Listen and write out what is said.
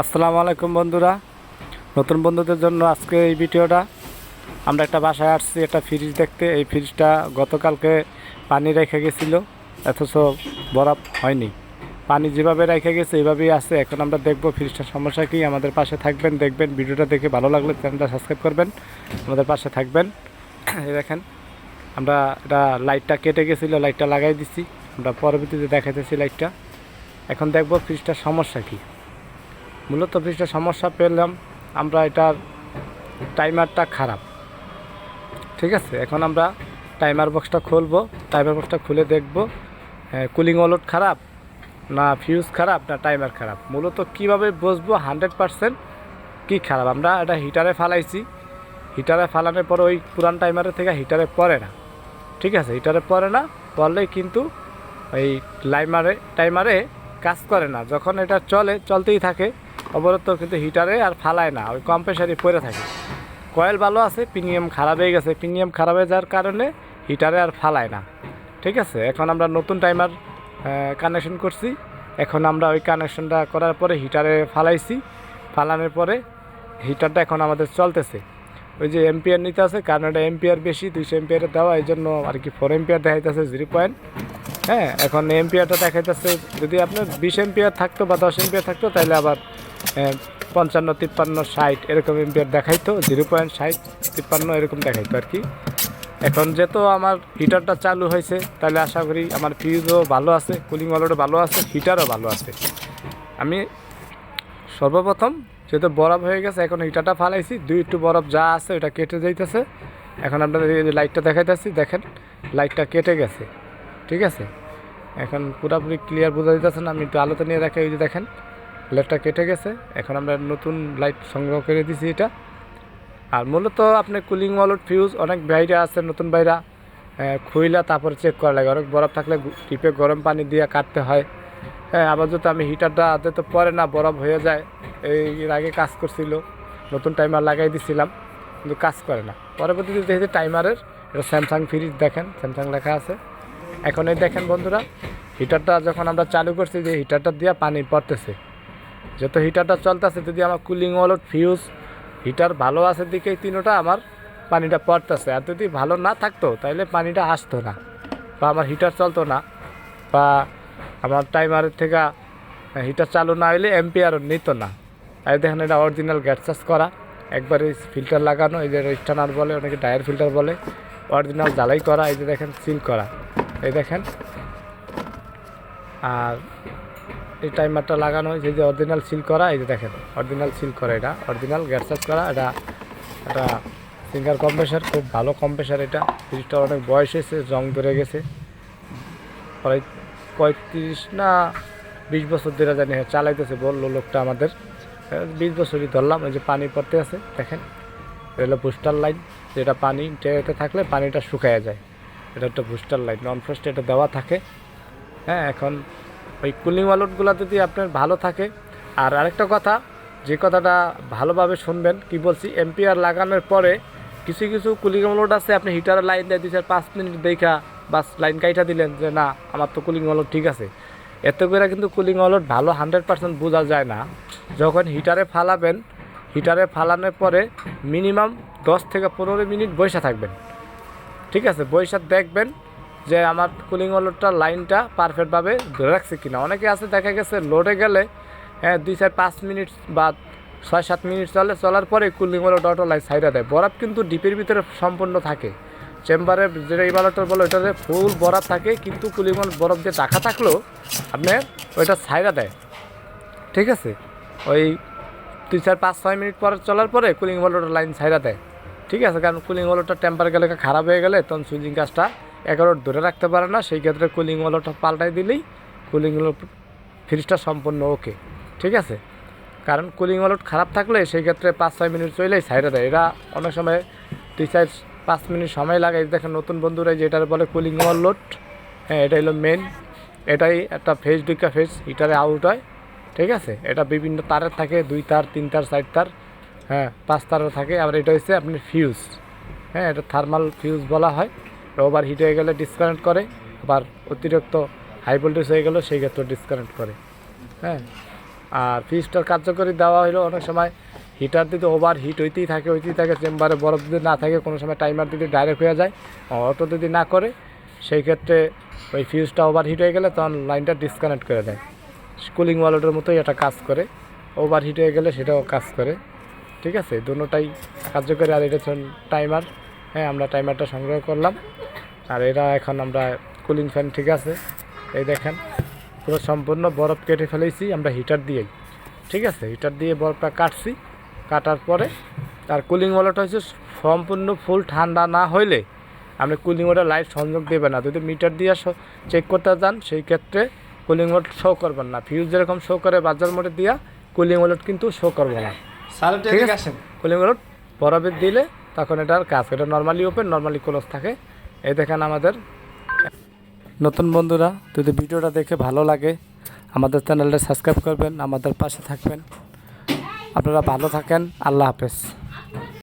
আসসালামু আলাইকুম বন্ধুরা। নতুন বন্ধুদের জন্য আজকে এই ভিডিওটা। আমরা একটা বাসায় আসছি, একটা ফ্রিজ দেখতে। এই ফ্রিজটা গতকালকে পানি রেখে গেছিল, অথচ বরফ হয়নি। পানি যেভাবে রেখে গেছে এইভাবেই আছে। এখন আমরা দেখব ফ্রিজটার সমস্যা কি। আমাদের পাশে থাকবেন, দেখবেন। ভিডিওটা দেখে ভালো লাগলে চ্যানেলটা সাবস্ক্রাইব করবেন। আমাদের পাশে থাকবেন। এই দেখেন, আমরা এটা লাইটটা কেটে গেছিল লাইটটা লাগাই দিছি। আমরা পরবর্তীতে দেখাইতেছি লাইটটা এখন দেখব ফ্রিজটার সমস্যা কী। মূলত ফ্রিজটা সমস্যা পেলাম, আমরা এটার টাইমারটা খারাপ। ঠিক আছে? এখন আমরা টাইমার বক্সটা খুলবো টাইমার বক্সটা খুলে দেখব কুলিং অলট খারাপ না ফিউজ খারাপ না টাইমার খারাপ। মূলত কীভাবে বসবো হান্ড্রেড পারসেন্ট কী খারাপ? আমরা এটা হিটারে ফালাইছি। হিটারে ফালানোর পর ওই পুরান টাইমারের থেকে হিটারে পড়ে না। ঠিক আছে? হিটারে পড়ে না, পড়লেই কিন্তু ওই লাইমারে টাইমারে কাজ করে না। যখন এটা চলে, চলতেই থাকে। অবরত কিন্তু হিটারে আর ফালায় না, ওই কম্প্রেসারই পরে থাকে। কয়েল ভালো আছে প্রিমিয়াম খারাপ হয়ে গেছে প্রিমিয়াম খারাপ হয়ে যাওয়ার কারণে হিটারে আর ফালায় না। ঠিক আছে, এখন আমরা নতুন টাইমার কানেকশন করছি। এখন আমরা ওই কানেকশনটা করার পরে হিটারে ফালাইছি। ফালানোর পরে হিটারটা এখন আমাদের চলতেছে। ওই যে এম্পিয়ার নিতে আছে, কারণ এটা এম্পিয়ার বেশি, দুইশো এম্পিয়ারে দেওয়া, এই জন্য আর কি ফোর এম্পিয়ার দেখাইতেছে জিরো পয়েন্ট হ্যাঁ এখন এম্পিয়ারটা দেখাইতেছে, যদি আপনার বিশ এম্পিয়ার থাকতো বা দশ এম্পিয়ার থাকতো, তাহলে আবার পঞ্চান্ন, তিপ্পান্ন, ষাট, এরকম এম্পিয়ার দেখাইতো, জিরো পয়েন্ট ষাট, তিপ্পান্ন, এরকম দেখাইতো আর কি। এখন যেহেতু আমার হিটারটা চালু হয়েছে, তাহলে আশা করি আমার ফিউজও ভালো আছে কুলিং ওয়ালও ভালো আছে হিটারও ভালো আছে। আমি সর্বপ্রথম যেহেতু বরফ হয়ে গেছে, এখন হিটারটা ফালাইছি, দুই একটু বরফ যা আছে ওটা কেটে যাইতেছে। এখন আপনাদের এই লাইটটা দেখাইতেছি, দেখেন লাইটটা কেটে গেছে, ঠিক আছে? এখন পুরোপুরি ক্লিয়ার বোঝা যাইতেছে না, আমি একটু আলোতে নিয়ে দেখাই ওই যে দেখেন। লাইটটা কেটে গেছে। এখন আমরা নতুন লাইট সংগ্রহ করে দিছি এটা। আর মূলত আপনি কুলিং ওয়ালট ফিউজ অনেক বাইরে আছে, নতুন বাইরা খুইলা তারপরে চেক করা লাগে। অনেক বরফ থাকলে টিপে গরম পানি দিয়ে কাটতে হয়। হ্যাঁ আবার যদি আমি হিটারটা হাতে তো পরে না, বরফ হয়ে যায়। এই আগে কাজ করছিল, নতুন টাইমার লাগাই দিছিলাম, কিন্তু কাজ করে না। পরবর্তীতে দেখেছি টাইমারের এটা স্যামসাং ফ্রিজ দেখেন স্যামসাং লেখা আছে। এখন এই দেখেন বন্ধুরা হিটারটা যখন আমরা চালু করছি, যে হিটারটা দিয়ে পানি পড়তেছে। যত হিটারটা চলতেছে, যদি আমার কুলিং ওয়ালট ফিউজ হিটার ভালো আছে দিকেই তিনোটা আমার পানিটা পড়তেছে। আর যদি ভালো না থাকতো তাহলে পানিটা আসতো না বা আমার হিটার চলতো না বা আমার টাইমারের থেকে হিটার চালু না হলে এমপিআরও নিত না। আর দেখেন এটা অরিজিনাল গ্যাস চার্জ করা। একবারে ফিল্টার লাগানো, এই যে স্টানার বলে, অনেকে ডায়ার ফিল্টার বলে। অরিজিনাল জ্বালাই করা, এই যে দেখেন সিল করা। এই দেখেন। আর এই টাইমারটা লাগানো হয়েছে যে অরিজিনাল সিল করা এই যে দেখেন অরিজিনাল সিল করা এটা অরিজিনাল গ্যাস চার্জ করা এটা এটা সিঙ্গার কম্প্রেসার খুব ভালো কম্প্রেসার এটা ফ্রিজটা অনেক বয়স হয়েছে জং ধরে গেছে। প্রায় পঁয়ত্রিশ না বিশ বছর ধরে জানি হ্যাঁ, চালাইতেছে বলল লোকটা আমাদের। হ্যাঁ, বিশ বছরই ধরলাম এই যে পানি পড়তে আছে দেখেন। এটা বুস্টার লাইন যেটা পানি টেতে থাকলে পানিটা শুকায় যায়। এটা একটা বুস্টার লাইন নন ফ্রস্ট এটা দেওয়া থাকে। হ্যাঁ এখন ওই কুলিং ওয়ালটগুলো যদি আপনার ভালো থাকে। আর আরেকটা কথা, যে কথাটা ভালোভাবে শুনবেন, কি বলছি এমপিআর লাগানোর পরে কিছু কিছু কুলিং ওয়ালট আছে, আপনি হিটারের লাইন দিয়ে দিচ্ছেন পাঁচ মিনিট দেখা বাস লাইন কাইটা দিলেন যে, না, আমার তো কুলিং ওয়ালট ঠিক আছে। এত করে কিন্তু কুলিং ওয়ালট ভালো হান্ড্রেড পার্সেন্ট বোঝা যায় না। যখন হিটারে ফালাবেন হিটারে ফালানোর পরে মিনিমাম দশ থেকে পনেরো মিনিট বসে থাকবেন। ঠিক আছে বৈশাখ দেখবেন যে আমার কুলিং ওয়ালটার লাইনটা পারফেক্টভাবে ধরে রাখছে কিনা। অনেকে আছে, দেখা গেছে লোডে গেলে হ্যাঁ দুই চার পাঁচ মিনিট বা ছয় সাত মিনিট চলে, চলার পরে কুলিং ওয়ালট অটো লাইন সাইডে দেয়। বরফ কিন্তু ডিপের ভিতরে সম্পূর্ণ থাকে। চেম্বারে যেটা এই ইভালেটর বলে ওইটাতে ফুল বরফ থাকে, কিন্তু কুলিং ওয়াল বরফ দিয়ে টাকা থাকলেও আপনার ওইটা সাইডা দেয়। ঠিক আছে? ওই দুই চার পাঁচ ছয় মিনিট পর চলার পরে কুলিং ওয়ালটার লাইন সাইডা দেয়। ঠিক আছে? কারণ কুলিং ওয়ালটা টেম্পার গেলে, খারাপ হয়ে গেলে, তখন সুইচিং কাজটা এগারো ধরে রাখতে পারে না, সেই ক্ষেত্রে কুলিং ওয়ালটা পাল্টাই দিলেই কুলিং ফ্রিজটা সম্পূর্ণ ওকে ঠিক আছে? কারণ কুলিং ওয়ালট খারাপ থাকলে সেই ক্ষেত্রে পাঁচ, ছয় মিনিট চলেই সাইডে দেয়। এরা অনেক সময় দুই চার, পাঁচ মিনিট সময় লাগে। দেখেন নতুন বন্ধুরা যেটার বলে কুলিং ওয়ালট হ্যাঁ এটা হলো মেন এটাই একটা ফেস দুইটা ফেস হিটারে আউট হয়, ঠিক আছে? এটা বিভিন্ন তারের থাকে, দুই তার, তিন তার, চার তার হ্যাঁ পাঁচ তারও থাকে। আবার এটা হচ্ছে আপনি ফিউজ হ্যাঁ এটা থার্মাল ফিউজ বলা হয়। ওভার হিট হয়ে গেলে ডিসকানেক্ট করে, আবার অতিরিক্ত হাই ভোল্টেজ হয়ে গেলেও সেই ক্ষেত্রে ডিসকানেক্ট করে। হ্যাঁ? আর ফ্রিজটার কার্যকরী দেওয়া হলো অনেক সময় হিটার যদি ওভার হিট হইতেই থাকে হইতেই থাকে চেম্বারে বরফ যদি না থাকে, কোনো সময় টাইমার যদি ডাইরেক্ট হয়ে যায় অটো যদি না করে, সেই ক্ষেত্রে ওই ফিউজটা ওভার হিট হয়ে গেলে তখন লাইনটা ডিসকানেক্ট করে দেয়। কুলিং ওয়ালেটের মতোই এটা কাজ করে। ওভার হিট হয়ে গেলে সেটাও কাজ করে। ঠিক আছে? দুটোটাই কার্যকরী। আর এটা টাইমার হ্যাঁ আমরা টাইমারটা সংগ্রহ করলাম। আর এরা এখন আমরা কুলিং ফ্যান ঠিক আছে। এই দেখেন পুরো সম্পূর্ণ বরফ কেটে ফেলেছি আমরা হিটার দিয়েই। ঠিক আছে হিটার দিয়ে বরফটা কাটছি কাটার পরে তার কুলিং ওয়ালেট হচ্ছে সম্পূর্ণ ফুল ঠান্ডা না হইলে আপনি কুলিং ওয়াটার লাইট সংযোগ দেবেন না। যদি মিটার দিয়ে চেক করতে যান সেই ক্ষেত্রে কুলিং ওয়ালেট শো করবেন না। ফিউজ যেরকম শো করে বাজার মোটে দিয়া কুলিং ওয়ালেট কিন্তু শো করব না। ঠিক আছে? কুলিং ওয়ালেট বরফের দিলে তখন এটার কাজ এটা নর্মালি ওপেন নর্মালি ক্লোজ থাকে। এই দেখেন আমাদের। নতুন বন্ধুরা, যদি ভিডিওটা দেখে ভালো লাগে, আমাদের চ্যানেলটা সাবস্ক্রাইব করবেন, আমাদের পাশে থাকবেন। আপনারা ভালো থাকেন, আল্লাহ হাফেজ।